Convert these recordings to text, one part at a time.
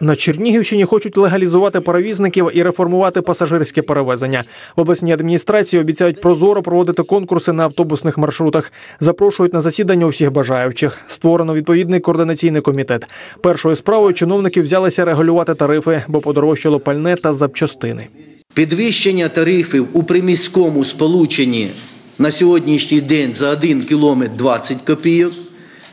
На Чернігівщині хочуть легалізувати перевізників і реформувати пасажирське перевезення. В обласній адміністрації обіцяють прозоро проводити конкурси на автобусних маршрутах. Запрошують на засідання усіх бажаючих. Створено відповідний координаційний комітет. Першою справою чиновники взялися регулювати тарифи, бо подорожчало пальне та запчастини. Підвищення тарифів у приміському сполученні на сьогоднішній день за 1 кілометр 20 копійок.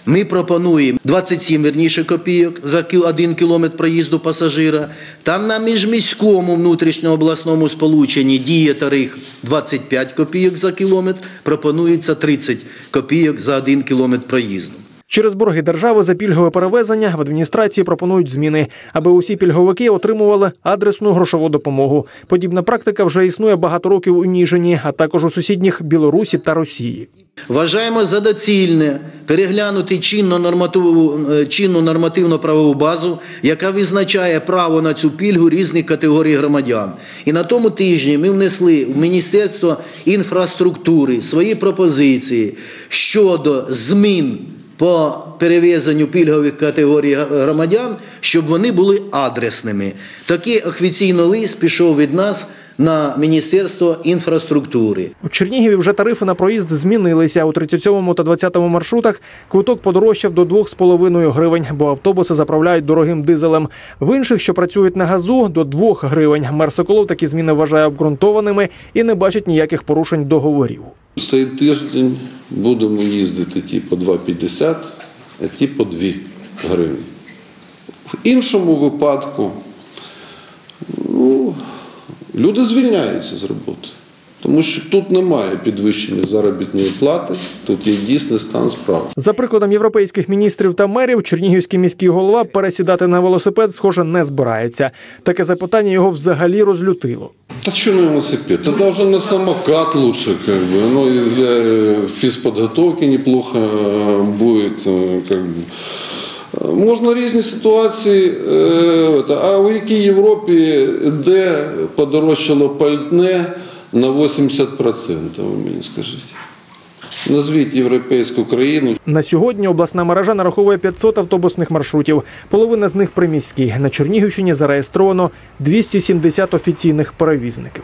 Ми пропонуємо 27 верніше копійок за 1 кілометр проїзду пасажира. Там на міжміському внутрішньообласному сполученні діє тариф 25 копійок за кілометр, пропонується 30 копійок за 1 кілометр проїзду. Через борги держави за пільгове перевезення в адміністрації пропонують зміни, аби усі пільговики отримували адресну грошову допомогу. Подібна практика вже існує багато років у Ніжині, а також у сусідніх Білорусі та Росії. Вважаємо за доцільне переглянути чинну нормативну, е, чинну нормативно-правову базу, яка визначає право на цю пільгу різних категорій громадян. І на тому тижні ми внесли в Міністерство інфраструктури свої пропозиції щодо змін по перевезенню пільгових категорій громадян, щоб вони були адресними. Такий офіційний лист пішов від нас на Міністерство інфраструктури. У Чернігові вже тарифи на проїзд змінилися. У 37 та 20 маршрутах квиток подорожчав до 2,5 гривень, бо автобуси заправляють дорогим дизелем. В інших, що працюють на газу, до 2 гривень. Мер Соколов такі зміни вважає обґрунтованими і не бачить ніяких порушень договорів. Цей тиждень будемо їздити ті по 2,50, а ті по 2 гривні. В іншому випадку ну, люди звільняються з роботи, тому що тут немає підвищення заробітної плати, тут є дійсний стан справ. За прикладом європейських міністрів та мерів, Чернігівський міський голова пересідати на велосипед, схоже, не збирається. Таке запитання його взагалі розлютило. Да что на велосипед? Это даже на самокат лучше, как бы. Ну, и для э, физподготовки неплохо э, будет, э, как бы. Можна різні ситуації, е, это, а у якій Європі, де подорожчало пальне на 80%, ви мені скажіть. Назвіть європейську країну. На сьогодні обласна мережа нараховує 500 автобусних маршрутів. Половина з них приміські. На Чернігівщині зареєстровано 270 офіційних перевізників.